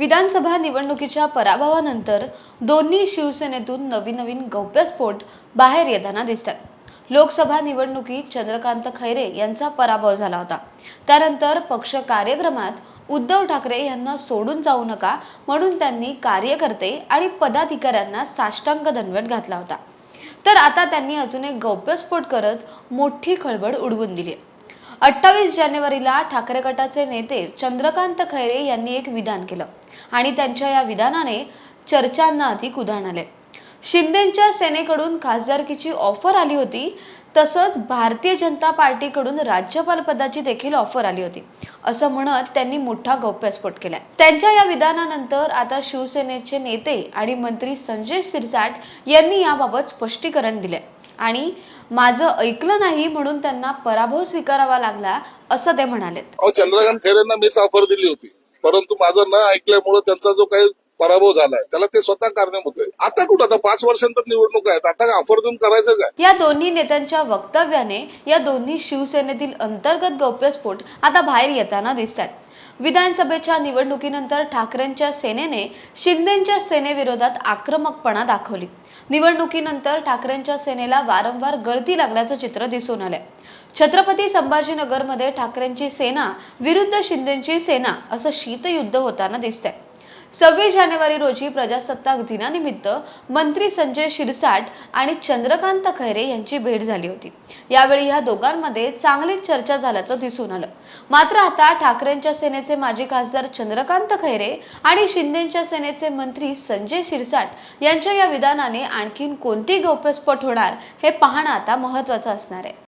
विधानसभा निवडणुकीच्या पराभवानंतर दोन्ही शिवसेनेतून नवीन नवीन गौप्यस्फोट बाहेर येताना दिसतात. लोकसभा निवडणुकीत चंद्रकांत खैरे यांचा पराभव झाला होता. त्यानंतर पक्ष कार्यक्रमात उद्धव ठाकरे यांना सोडून जाऊ नका म्हणून त्यांनी कार्यकर्ते आणि पदाधिकाऱ्यांना साष्टांग धनवट घातला होता. तर आता त्यांनी अजून एक गौप्यस्फोट करत मोठी खळबळ उडवून दिली आहे. अठ्ठावीस जानेवारीला ठाकरे गटाचे नेते चंद्रकांत खैरे यांनी एक विधान केलं आणि त्यांच्या या विधानाने चर्चांना अधिक उधाण आले. शिंदेच्या सेनेकडून खासदारकीची ऑफर आली होती. तसंच भारतीय जनता पार्टीकडून राज्यपाल पदाची देखील ऑफर आली होती. असं म्हणत त्यांनी मोठा गौप्यस्फोट केलाय. त्यांच्या या विधानानंतर आता शिवसेनेचे नेते आणि मंत्री संजय सिरसाट यांनी याबाबत स्पष्टीकरण दिले आणि माझं ऐकलं नाही म्हणून त्यांना पराभव स्वीकारावा लागला असं ते म्हणालेत. चंद्रकांत खैरेंना मीच ऑफर दिली होती. परंतु माझं न ऐकल्यामुळे त्यांचा जो काही पराभव झालाय. त्याला ते स्वतः कारणीभूत आहे आता कुठं? आता पाच वर्षांतर निवडणूक आहेत. आता ऑफर देऊन करायचं काय? या दोन्ही नेत्यांच्या वक्तव्याने या दोन्ही शिवसेनेतील अंतर्गत गौप्यस्फोट आता बाहेर येताना दिसतात विधानसभेच्या निवडणुकीनंतर ठाकरेंच्या सेनेने शिंदेच्या सेनेविरोधात आक्रमकपणा दाखवली. निवडणुकीनंतर ठाकरेंच्या सेनेला वारंवार गळती लागल्याचं चित्र दिसून आलंय. छत्रपती संभाजीनगरमध्ये ठाकरेंची सेना विरुद्ध शिंदेची सेना असं शीतयुद्ध होताना दिसतंय. सव्वीस जानेवारी रोजी प्रजासत्ताक दिनानिमित्त मंत्री संजय शिरसाट आणि चंद्रकांत खैरे यांची भेट झाली होती. यावेळी ह्या दोघांमध्ये चांगलीच चर्चा झाल्याचं दिसून आलं. मात्र आता ठाकरेंच्या सेनेचे माजी खासदार चंद्रकांत खैरे आणि शिंदेच्या सेनेचे मंत्री संजय शिरसाट यांच्या या विधानाने आणखीन कोणती गौप्यस्फोट होणार हे पाहणं आता महत्वाचं असणार आहे.